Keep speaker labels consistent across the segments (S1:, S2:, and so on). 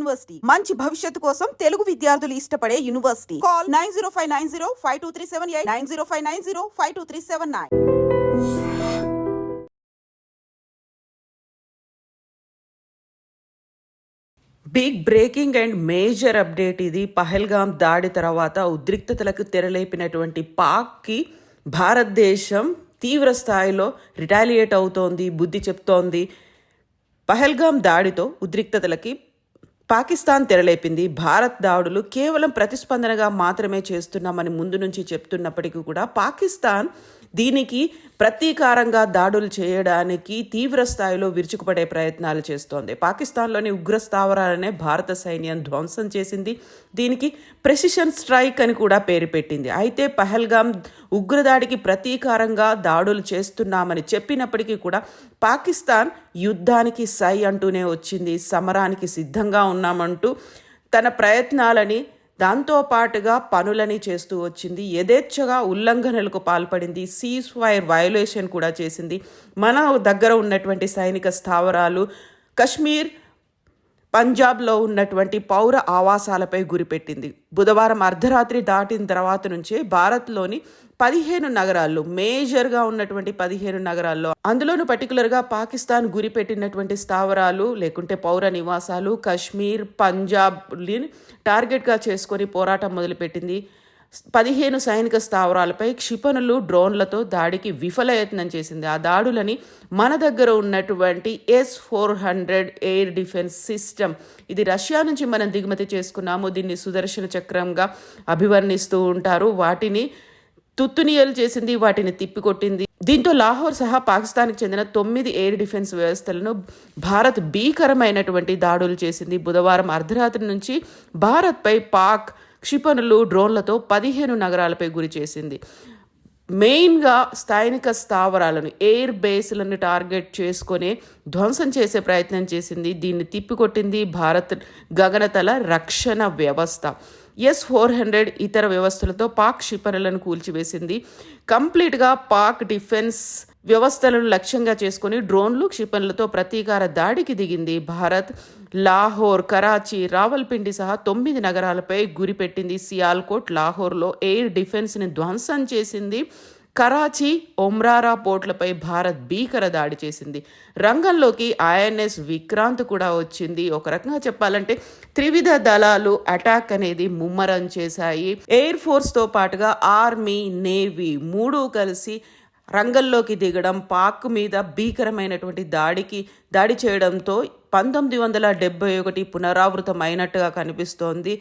S1: University. మంచి భవిష్యత్తు కోసం తెలుగు విద్యార్థులు ఇష్టపడే university. Call nine zero five nine zero five two three seven eight nine zero five nine zero five two three seven nine. Big breaking and major update ఇది. పహల్గామ్ దాడి తర్వాత ఉద్రిక్తతలకు తెరలేపినటువంటి పాక్కి భారతదేశం తీవ్ర స్థాయిలో రిటాలియేట్ అవుతోంది బుద్ధి చెప్తోంది. పహల్గామ్ దాడితో ఉద్రిక్తతలకి పాకిస్తాన్ తెరలేపింది. భారత్ దాడులు కేవలం ప్రతిస్పందనగా మాత్రమే చేస్తున్నామని ముందు నుంచి చెప్తున్నప్పటికీ కూడా పాకిస్తాన్ దీనికి ప్రతీకారంగా దాడులు చేయడానికి తీవ్ర స్థాయిలో విరుచుకుపడే ప్రయత్నాలు చేస్తోంది. పాకిస్తాన్లోని ఉగ్ర స్థావరాలనే భారత సైన్యం ధ్వంసం చేసింది. దీనికి ప్రెసిషన్ స్ట్రైక్ అని కూడా పేరు పెట్టింది. అయితే పహల్గాం ఉగ్రదాడికి ప్రతీకారంగా దాడులు చేస్తున్నామని చెప్పినప్పటికీ కూడా పాకిస్తాన్ యుద్ధానికి సై అంటూనే వచ్చింది. సమరానికి సిద్ధంగా ఉన్నామంటూ తన ప్రయత్నాలని దాంతో పాటుగా పనులని చేస్తూ వచ్చింది. యథేచ్ఛగా ఉల్లంఘనలకు పాల్పడింది. సీజ్ ఫైర్ వయోలేషన్ కూడా చేసింది. మన దగ్గర ఉన్నటువంటి సైనిక స్థావరాలు కశ్మీర్ పంజాబ్లో ఉన్నటువంటి పౌర ఆవాసాలపై గురిపెట్టింది. బుధవారం అర్ధరాత్రి దాటిన తర్వాత నుంచే భారత్లోని పదిహేను నగరాల్లో మేజర్గా ఉన్నటువంటి పదిహేను నగరాల్లో అందులోనూ పర్టికులర్గా పాకిస్తాన్ గురిపెట్టినటువంటి స్థావరాలు లేకుంటే పౌర నివాసాలు కశ్మీర్ పంజాబ్ని టార్గెట్గా చేసుకొని పోరాటం మొదలుపెట్టింది. పదిహేను సైనిక స్థావరాలపై క్షిపణులు డ్రోన్లతో దాడికి విఫలయత్నం చేసింది. ఆ దాడులని మన దగ్గర ఉన్నటువంటి S four hundred air defence system ఇది రష్యా నుంచి మనం దిగుమతి చేసుకున్నాము. దీన్ని సుదర్శన చక్రంగా అభివర్ణిస్తూ ఉంటారు. వాటిని తుత్తునియలు చేసింది వాటిని తిప్పికొట్టింది. దీంతో లాహోర్ సహా పాకిస్తాన్కి చెందిన తొమ్మిది ఎయిర్ డిఫెన్స్ వ్యవస్థలను భారత్ భీకరమైనటువంటి దాడులు చేసింది. బుధవారం అర్ధరాత్రి నుంచి భారత్పై పాక్ క్షిపణులు డ్రోన్లతో పదిహేను నగరాలపై గురి చేసింది. మెయిన్గా స్థానిక స్థావరాలను ఎయిర్ బేస్లను టార్గెట్ చేసుకొని ధ్వంసం చేసే ప్రయత్నం చేసింది. దీన్ని తిప్పికొట్టింది భారత్ గగనతల రక్షణ వ్యవస్థ. ఎస్ ఫోర్ హండ్రెడ్ ఇతర వ్యవస్థలతో పాక్ క్షిపణులను కూల్చివేసింది. కంప్లీట్గా పాక్ డిఫెన్స్ వ్యవస్థలను లక్ష్యంగా చేసుకుని డ్రోన్లు క్షిపణులతో ప్రతీకార దాడికి దిగింది భారత్ లాహోర్ కరాచీ రావల్పిండి సహా తొమ్మిది నగరాలపై గురిపెట్టింది సియాల్కోట్ లాహోర్లో ఎయిర్ డిఫెన్స్ని ధ్వంసం చేసింది. కరాచీ ఒమ్రారా పోర్ట్లపై భారత్ భీకర దాడి చేసింది. రంగంలోకి ఐఎన్ఎస్ విక్రాంత్ కూడా వచ్చింది. ఒక రకంగా చెప్పాలంటే త్రివిధ దళాలు అటాక్ అనేది ముమ్మరం చేశాయి. ఎయిర్ ఫోర్స్తో పాటుగా ఆర్మీ నేవీ మూడు కలిసి రంగంలోకి దిగడం పాక్ మీద భీకరమైనటువంటి దాడికి దాడి చేయడంతో పంతొమ్మిది వందల డెబ్బై ఒకటి పునరావృతం అయినట్టుగా కనిపిస్తోంది.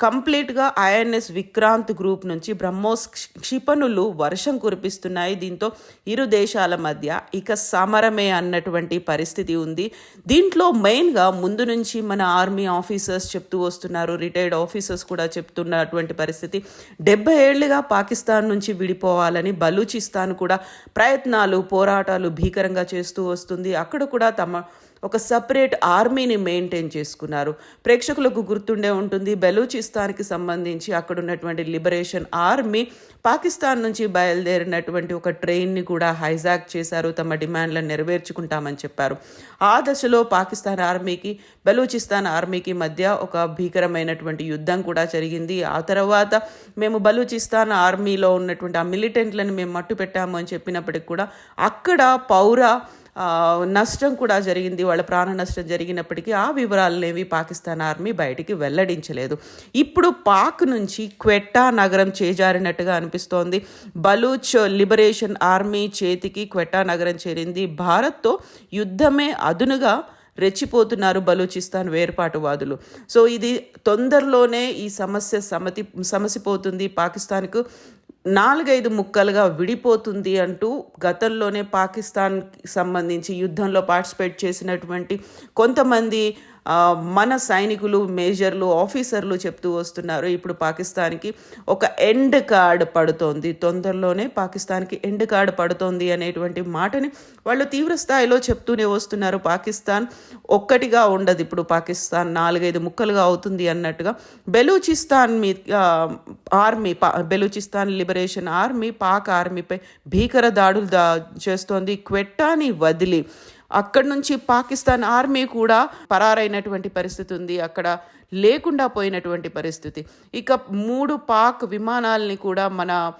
S1: కంప్లీట్గా ఐఎన్ఎస్ విక్రాంత్ గ్రూప్ నుంచి బ్రహ్మోస్ క్షిపణులు వర్షం కురిపిస్తున్నాయి. దీంతో ఇరు దేశాల మధ్య ఇక సమరమే అన్నటువంటి పరిస్థితి ఉంది. దీంట్లో మెయిన్గా ముందు నుంచి మన ఆర్మీ ఆఫీసర్స్ చెప్తూ వస్తున్నారు. రిటైర్డ్ ఆఫీసర్స్ కూడా చెప్తున్నటువంటి పరిస్థితి. డెబ్బై ఏళ్ళుగా పాకిస్తాన్ నుంచి విడిపోవాలని బలూచిస్తాన్ కూడా ప్రయత్నాలు పోరాటాలు భీకరంగా చేస్తూ వస్తుంది. అక్కడ కూడా తమ ఒక సపరేట్ ఆర్మీని మెయింటైన్ చేసుకున్నారు. ప్రేక్షకులకు గుర్తుండే ఉంటుంది బెలూచిస్తాన్కి సంబంధించి అక్కడ ఉన్నటువంటి లిబరేషన్ ఆర్మీ పాకిస్తాన్ నుంచి బయలుదేరినటువంటి ఒక ట్రైన్ని కూడా హైజాక్ చేశారు తమ డిమాండ్లను నెరవేర్చుకుంటామని చెప్పారు. ఆ దశలో పాకిస్తాన్ ఆర్మీకి బలూచిస్తాన్ ఆర్మీకి మధ్య ఒక భీకరమైనటువంటి యుద్ధం కూడా జరిగింది. ఆ తర్వాత మేము బలూచిస్తాన్ ఆర్మీలో ఉన్నటువంటి ఆ మిలిటెంట్లను మేము మట్టు పెట్టాము అని చెప్పినప్పటికి కూడా అక్కడ పౌర నష్టం కూడా జరిగింది. వాళ్ళ ప్రాణ నష్టం జరిగినప్పటికీ ఆ వివరాలనేవి పాకిస్తాన్ ఆర్మీ బయటికి వెల్లడించలేదు. ఇప్పుడు పాక్ నుంచి క్వెట్టా నగరం చేజారినట్టుగా అనిపిస్తోంది. బలూచ్ లిబరేషన్ ఆర్మీ చేతికి క్వెట్టా నగరం చేరింది. భారత్తో యుద్ధమే అదునుగా రెచ్చిపోతున్నారు బలూచిస్తాన్ వేర్పాటువాదులు. సో ఇది తొందరలోనే ఈ సమస్య సమతి సమసిపోతుంది. పాకిస్తాన్కు నాలుగైదు ముక్కలుగా విడిపోతుంది అంటూ గతంలోనే పాకిస్తాన్కి సంబంధించి యుద్ధంలో పార్టిసిపేట్ చేసినటువంటి కొంతమంది మన సైనికులు మేజర్లు ఆఫీసర్లు చెప్తూ వస్తున్నారు ఇప్పుడు పాకిస్తాన్కి ఒక ఎండ్ కార్డ్ పడుతోంది. తొందరలోనే పాకిస్తాన్కి ఎండ్ కార్డ్ పడుతోంది అనేటువంటి మాటని వాళ్ళు తీవ్ర స్థాయిలో చెప్తూనే వస్తున్నారు. పాకిస్తాన్ ఒక్కటిగా ఉండదు. ఇప్పుడు పాకిస్తాన్ నాలుగైదు ముక్కలుగా అవుతుంది అన్నట్టుగా బెలూచిస్తాన్ మీ ఆర్మీ పా బెలూచిస్తాన్ లిబరేషన్ ఆర్మీ పాక్ ఆర్మీపై భీకర దాడులు దా చేస్తోంది. క్వెట్టాని వదిలి అక్కడి నుంచి పాకిస్తాన్ ఆర్మీ కూడా పరారైనటువంటి పరిస్థితి ఉంది. అక్కడ లేకుండా పోయినటువంటి పరిస్థితి. ఇక మూడు పాక్ విమానాల్ని కూడా మన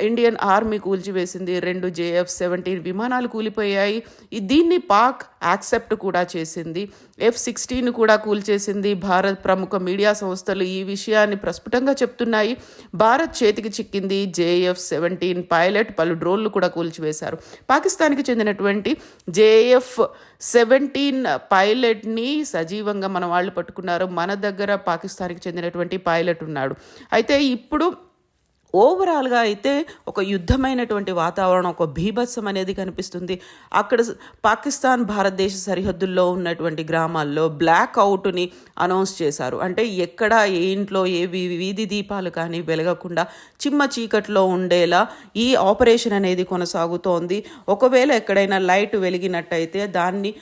S1: ఇండియన్ ఆర్మీ కూల్చివేసింది. రెండు జేఎఫ్ సెవెంటీన్ విమానాలు కూలిపోయాయి. దీన్ని పాక్ యాక్సెప్ట్ కూడా చేసింది. ఎఫ్ సిక్స్టీన్ కూడా కూల్చేసింది. భారత్ ప్రముఖ మీడియా సంస్థలు ఈ విషయాన్ని ప్రస్ఫుటంగా చెప్తున్నాయి. భారత్ చేతికి చిక్కింది. జేఎఫ్ సెవెంటీన్ పైలట్ పలు డ్రోన్లు కూడా కూల్చివేశారు. పాకిస్తాన్కి చెందినటువంటి జేఎఫ్ సెవెంటీన్ పైలట్ని సజీవంగా మన వాళ్ళు పట్టుకున్నారు. మన దగ్గర పాకిస్తాన్కి చెందినటువంటి పైలట్ ఉన్నాడు. అయితే ఇప్పుడు ఓవరాల్గా అయితే ఒక యుద్ధమైనటువంటి వాతావరణం ఒక భీభత్సం అనేది కనిపిస్తుంది. అక్కడ పాకిస్తాన్ భారతదేశ సరిహద్దుల్లో ఉన్నటువంటి గ్రామాల్లో బ్లాక్ అవుట్ని అనౌన్స్ చేశారు. అంటే ఎక్కడ ఏ ఇంట్లో ఏ వీధి దీపాలు కానీ వెలగకుండా చిమ్మ చీకట్లో ఉండేలా ఈ ఆపరేషన్ అనేది కొనసాగుతోంది. ఒకవేళ ఎక్కడైనా లైట్ వెలిగినట్టయితే దాన్ని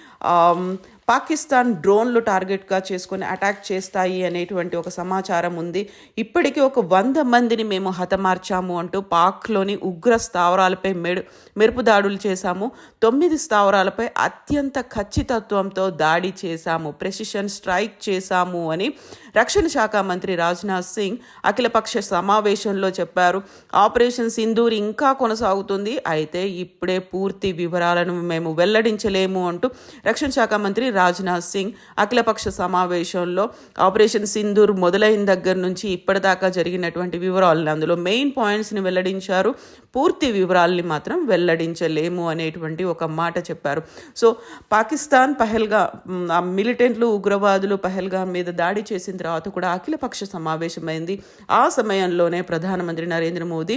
S1: పాకిస్తాన్ డ్రోన్లు టార్గెట్గా చేసుకొని అటాక్ చేస్తాయి అనేటువంటి ఒక సమాచారం ఉంది. ఇప్పటికీ ఒక వంద మందిని మేము హతమార్చాము అంటూ పాక్లోని ఉగ్ర స్థావరాలపై మెడు మెరుపు దాడులు చేశాము. తొమ్మిది స్థావరాలపై అత్యంత ఖచ్చితత్వంతో దాడి చేశాము. ప్రెసిషన్ స్ట్రైక్ చేశాము అని రక్షణ శాఖ మంత్రి రాజ్నాథ్ సింగ్ అఖిలపక్ష సమావేశంలో చెప్పారు. ఆపరేషన్ సింధూర్ ఇంకా కొనసాగుతుంది. అయితే ఇప్పుడే పూర్తి వివరాలను మేము వెల్లడించలేము అంటూ రక్షణ శాఖ మంత్రి రాజ్నాథ్ సింగ్ అఖిలపక్ష సమావేశంలో ఆపరేషన్ సింధూర్ మొదలైన దగ్గర నుంచి ఇప్పటిదాకా జరిగినటువంటి వివరాలను అందులో మెయిన్ పాయింట్స్ని వెల్లడించారు. పూర్తి వివరాల్ని మాత్రం వెల్లడించలేము అనేటువంటి ఒక మాట చెప్పారు. సో పాకిస్తాన్ పహల్గా మిలిటెంట్లు ఉగ్రవాదులు పహల్గా మీద దాడి చేసిన తర్వాత కూడా అఖిలపక్ష సమావేశమైంది. ఆ సమయంలోనే ప్రధానమంత్రి నరేంద్ర మోదీ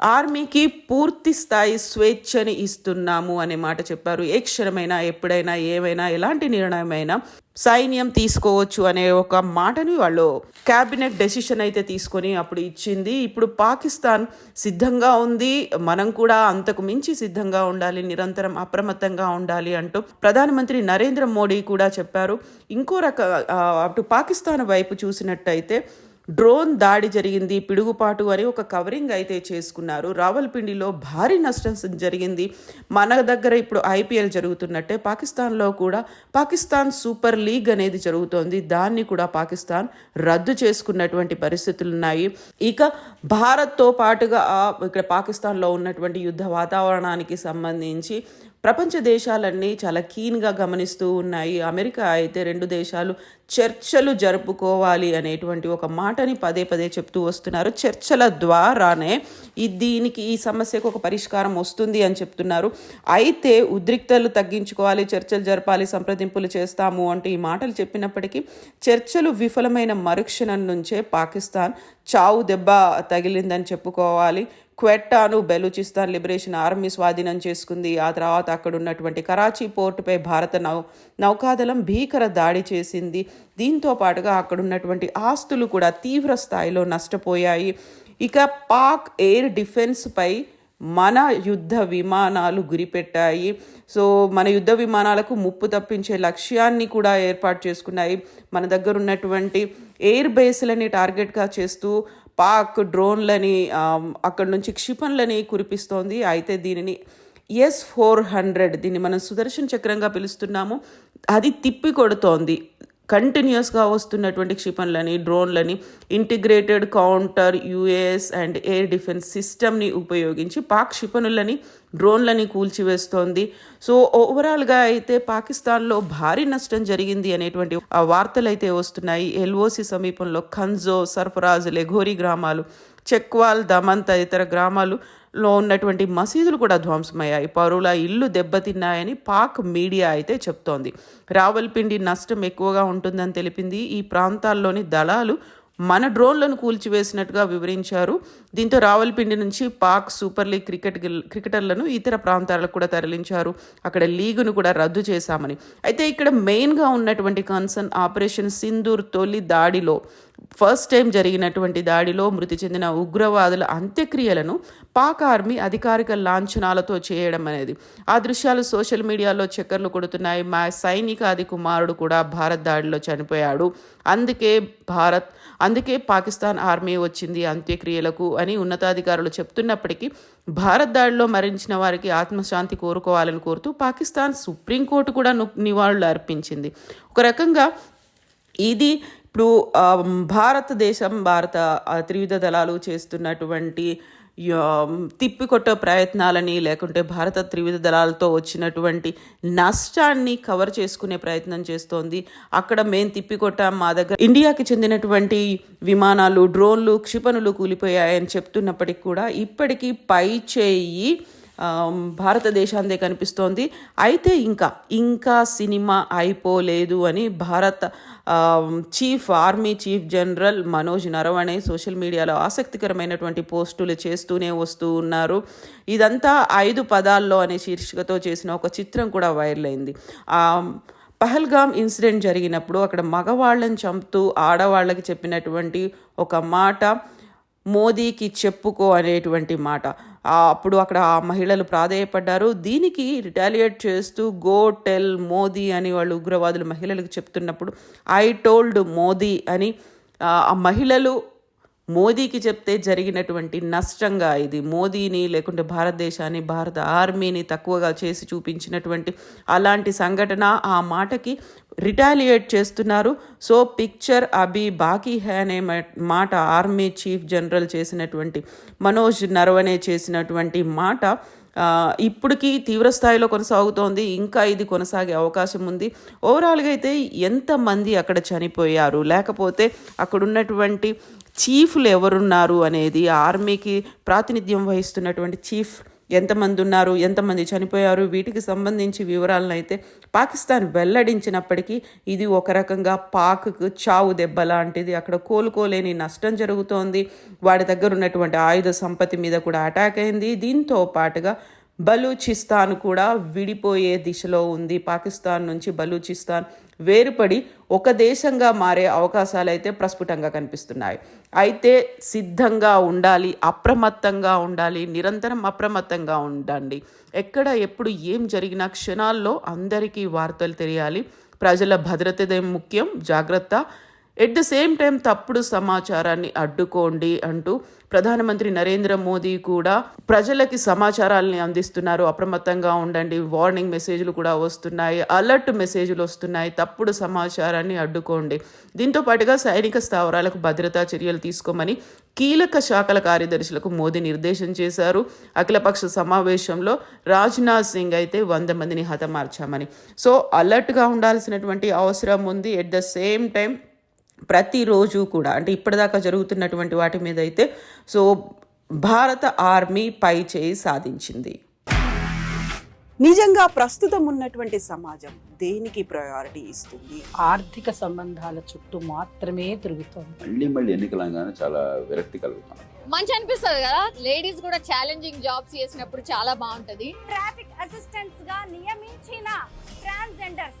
S1: ఆర్మీకి పూర్తి స్థాయి స్వేచ్ఛని ఇస్తున్నాము అనే మాట చెప్పారు. ఏ క్షణమైనా ఎప్పుడైనా ఏమైనా ఎలాంటి నిర్ణయమైనా సైన్యం తీసుకోవచ్చు అనే ఒక మాటని వాళ్ళు క్యాబినెట్ డెసిషన్ అయితే తీసుకొని అప్పుడు ఇచ్చింది. ఇప్పుడు పాకిస్తాన్ సిద్ధంగా ఉంది. మనం కూడా అంతకు మించి సిద్ధంగా ఉండాలి నిరంతరం అప్రమత్తంగా ఉండాలి అంటూ ప్రధానమంత్రి నరేంద్ర మోడీ కూడా చెప్పారు. ఇంకో రక అటు పాకిస్తాన్ వైపు చూసినట్టయితే డ్రోన్ దాడి జరిగింది పిడుగుపాటు అని ఒక కవరింగ్ అయితే చేసుకున్నారు. రావల్పిండిలో భారీ నష్టం జరిగింది. మన దగ్గర ఇప్పుడు ఐపీఎల్ జరుగుతున్నట్టే పాకిస్తాన్లో కూడా పాకిస్తాన్ సూపర్ లీగ్ అనేది జరుగుతోంది. దాన్ని కూడా పాకిస్తాన్ రద్దు చేసుకున్నటువంటి పరిస్థితులు ఉన్నాయి. ఇక భారత్తో పాటుగా ఇక్కడ పాకిస్తాన్లో ఉన్నటువంటి యుద్ధ వాతావరణానికి సంబంధించి ప్రపంచ దేశాలన్నీ చాలా కీన్గా గమనిస్తూ ఉన్నాయి. అమెరికా అయితే రెండు దేశాలు చర్చలు జరుపుకోవాలి అనేటువంటి ఒక మాటని పదే పదే చెప్తూ వస్తున్నారు. చర్చల ద్వారానే ఈ దీనికి ఈ సమస్యకు ఒక పరిష్కారం వస్తుంది అని చెప్తున్నారు. అయితే ఉద్రిక్తలు తగ్గించుకోవాలి చర్చలు జరపాలి సంప్రదింపులు చేస్తాము అంటూ ఈ మాటలు చెప్పినప్పటికీ చర్చలు విఫలమైన మరుక్షణం నుంచే పాకిస్తాన్ చావు దెబ్బ తగిలిందని చెప్పుకోవాలి. క్వెట్టాను బెలూచిస్తాన్ లిబరేషన్ ఆర్మీ స్వాధీనం చేసుకుంది. ఆ తర్వాత అక్కడ ఉన్నటువంటి కరాచీ పోర్టుపై భారత నౌ నౌకాదళం భీకర దాడి చేసింది. దీంతో పాటుగా అక్కడ ఉన్నటువంటి ఆస్తులు కూడా తీవ్ర స్థాయిలో నష్టపోయాయి. ఇక పాక్ ఎయిర్ డిఫెన్స్పై మన యుద్ధ విమానాలు గురిపెట్టాయి. సో మన యుద్ధ విమానాలకు ముప్పు తప్పించే లక్ష్యాన్ని కూడా ఏర్పాటు చేసుకున్నాయి. మన దగ్గర ఉన్నటువంటి ఎయిర్ బేస్లని టార్గెట్గా చేస్తూ పాక్ డ్రోన్లని అక్కడి నుంచి క్షిపణులని కురిపిస్తోంది. అయితే దీనిని ఎస్ ఫోర్ హండ్రెడ్ దీన్ని మనం సుదర్శన్ చక్రంగా పిలుస్తున్నాము. అది తిప్పి కొడుతోంది. కంటిన్యూస్గా వస్తున్నటువంటి క్షిపణులని డ్రోన్లని integrated counter UAS and air defence సిస్టమ్ని ఉపయోగించి పాక్ క్షిపణులని డ్రోన్లని కూల్చివేస్తోంది. సో ఓవరాల్గా అయితే పాకిస్తాన్లో భారీ నష్టం జరిగింది అనేటువంటి ఆ వార్తలు అయితే వస్తున్నాయి. ఎల్ఓసి సమీపంలో ఖంజో సర్ఫరాజ్ లెఘోరి గ్రామాలు చెక్వాల్ దమన్ తదితర గ్రామాలు లో ఉన్నటువంటి మసీదులు కూడా ధ్వంసమయ్యాయి. పౌరుల ఇల్లు దెబ్బతిన్నాయని పాక్ మీడియా అయితే చెప్తోంది. రావల్పిండి నష్టం ఎక్కువగా ఉంటుందని తెలిపింది. ఈ ప్రాంతాల్లోని దళాలు మన డ్రోన్లను కూల్చివేసినట్టుగా వివరించారు. దీంతో రావల్పిండి నుంచి పాక్ సూపర్ లీగ్ క్రికెట్ క్రికెటర్లను ఇతర ప్రాంతాలకు కూడా తరలించారు. అక్కడ లీగును కూడా రద్దు చేశామని. అయితే ఇక్కడ మెయిన్గా ఉన్నటువంటి కన్సర్న్ ఆపరేషన్ సింధూర్ తొలి దాడిలో ఫస్ట్ టైం జరిగినటువంటి దాడిలో మృతి చెందిన ఉగ్రవాదుల అంత్యక్రియలను పాక్ ఆర్మీ అధికారిక లాంఛనాలతో చేయడం అనేది. ఆ దృశ్యాలు సోషల్ మీడియాలో చక్కర్లు కొడుతున్నాయి. మా సైనికాది కుమారుడు కూడా భారత్ దాడిలో చనిపోయాడు. అందుకే భారత్ అందుకే పాకిస్తాన్ ఆర్మీ వచ్చింది అంత్యక్రియలకు అని ఉన్నతాధికారులు చెప్తున్నప్పటికీ భారత్ దాడిలో మరణించిన వారికి ఆత్మశాంతి కోరుకోవాలని కోరుతూ పాకిస్తాన్ సుప్రీంకోర్టు కూడా ను- నివాళులు అర్పించింది. ఒక రకంగా ఇది ఇప్పుడు భారతదేశం భారత త్రివిధ దళాలు చేస్తున్నటువంటి తిప్పికొట్టే ప్రయత్నాలని లేకుంటే భారత త్రివిధ దళాలతో వచ్చినటువంటి నష్టాన్ని కవర్ చేసుకునే ప్రయత్నం చేస్తోంది. అక్కడ మేము తిప్పికొట్టాం మా దగ్గర ఇండియాకి చెందినటువంటి విమానాలు డ్రోన్లు క్షిపణులు కూలిపోయాయని చెప్తున్నప్పటికీ కూడా ఇప్పటికీ పై చేయి భారతదేశాందే కనిపిస్తోంది. అయితే ఇంకా ఇంకా సినిమా అయిపోలేదు అని భారత chief army chief general Manoj Naravane social మీడియాలో ఆసక్తికరమైనటువంటి పోస్టులు చేస్తూనే వస్తూ ఉన్నారు. ఇదంతా ఐదు పదాల్లో అనే శీర్షికతో చేసిన ఒక చిత్రం కూడా వైరల్ అయింది. పహల్గామ్ ఇన్సిడెంట్ జరిగినప్పుడు అక్కడ మగవాళ్ళని చంపుతూ ఆడవాళ్ళకి చెప్పినటువంటి ఒక మాట మోదీకి చెప్పుకో అనేటువంటి మాట. అప్పుడు అక్కడ ఆ మహిళలు ప్రాధేయపడ్డారు. దీనికి రిటాలియేట్ చేస్తూ గో టెల్ మోదీ అని వాళ్ళు ఉగ్రవాదులు మహిళలకు చెప్తున్నప్పుడు ఐ టోల్డ్ మోదీ అని ఆ మహిళలు మోదీకి చెప్తే జరిగినటువంటి నష్టంగా ఇది. మోదీని లేకుంటే భారతదేశాన్ని భారత ఆర్మీని తక్కువగా చేసి చూపించినటువంటి అలాంటి సంఘటన ఆ మాటకి రిటాలియేట్ చేస్తున్నారు. సో పిక్చర్ అభి బాకీ హే అనే మాట ఆర్మీ చీఫ్ జనరల్ చేసినటువంటి మనోజ్ నరవనే చేసినటువంటి మాట ఇప్పటికీ తీవ్రస్థాయిలో కొనసాగుతోంది. ఇంకా ఇది కొనసాగే అవకాశం ఉంది. ఓవరాల్గా అయితే ఎంతమంది అక్కడ చనిపోయారు? లేకపోతే అక్కడ ఉన్నటువంటి చీఫ్లు ఎవరున్నారు అనేది ఆ ఆర్మీకి ప్రాతినిధ్యం వహిస్తున్నటువంటి చీఫ్ ఎంతమంది ఉన్నారు ఎంతమంది చనిపోయారు వీటికి సంబంధించి వివరాలను అయితే పాకిస్తాన్ వెల్లడించినప్పటికీ ఇది ఒక రకంగా పాక్కు చావు దెబ్బ లాంటిది. అక్కడ కోలుకోలేని నష్టం జరుగుతోంది. వాడి దగ్గర ఉన్నటువంటి ఆయుధ సంపత్తి మీద కూడా అటాక్ అయింది. దీంతో పాటుగా బలూచిస్తాన్ కూడా విడిపోయే దిశలో ఉంది. పాకిస్తాన్ నుంచి బలూచిస్తాన్ వేరుపడి ఒక దేశంగా మారే అవకాశాలు అయితే ప్రస్ఫుటంగా కనిపిస్తున్నాయి. అయితే సిద్ధంగా ఉండాలి అప్రమత్తంగా ఉండాలి నిరంతరం అప్రమత్తంగా ఉండండి. ఎక్కడ ఎప్పుడు ఏం జరిగినా క్షణాల్లో అందరికీ వార్తలు తెలియాలి. ప్రజల భద్రతదే ముఖ్యం. జాగ్రత్త. ఎట్ ద సేమ్ టైం తప్పుడు సమాచారాన్ని అడ్డుకోండి అంటూ ప్రధానమంత్రి నరేంద్ర మోదీ కూడా ప్రజలకి సమాచారాలని అందిస్తున్నారు. అప్రమత్తంగా ఉండండి. వార్నింగ్ మెసేజ్లు కూడా వస్తున్నాయి. అలర్ట్ మెసేజ్లు వస్తున్నాయి. తప్పుడు సమాచారాన్ని అడ్డుకోండి. దీంతో పాటుగా సైనిక స్థావరాలకు భద్రతా చర్యలు తీసుకోమని కీలక శాఖల కార్యదర్శులకు మోదీ నిర్దేశం చేశారు. అఖిలపక్ష సమావేశంలో రాజ్నాథ్ సింగ్ అయితే వంద మందిని హతమార్చామని. సో అలర్ట్గా ఉండాల్సినటువంటి అవసరం ఉంది. ఎట్ ద సేమ్ టైం ప్రతిరోజు కూడా అంటే ఇప్పటిదాకా జరుగుతున్నటువంటి వాటి మీద అయితే సో భారత ఆర్మీ పై చేయి సాధించింది.
S2: నిజంగా ప్రస్తుతం ఉన్నటువంటి సమాజం దేనికి ప్రయారిటీ ఇస్తుంది?
S3: ఆర్థిక సంబంధాల చుట్టూ మాత్రమే తిరుగుతోంది.
S4: మళ్ళీ మళ్ళీ ఎన్నికలంగానే చాలా విరక్తి కలుగుతాం
S5: మంచి అనిపిస్తుంది కదా? లేడీస్ కూడా ఛాలెంజింగ్ జాబ్స్ చేసినప్పుడు చాలా బాగుంటది.
S6: ట్రాఫిక్ అసిస్టెంట్స్గా నియమించిన ట్రాన్స్జెండర్స్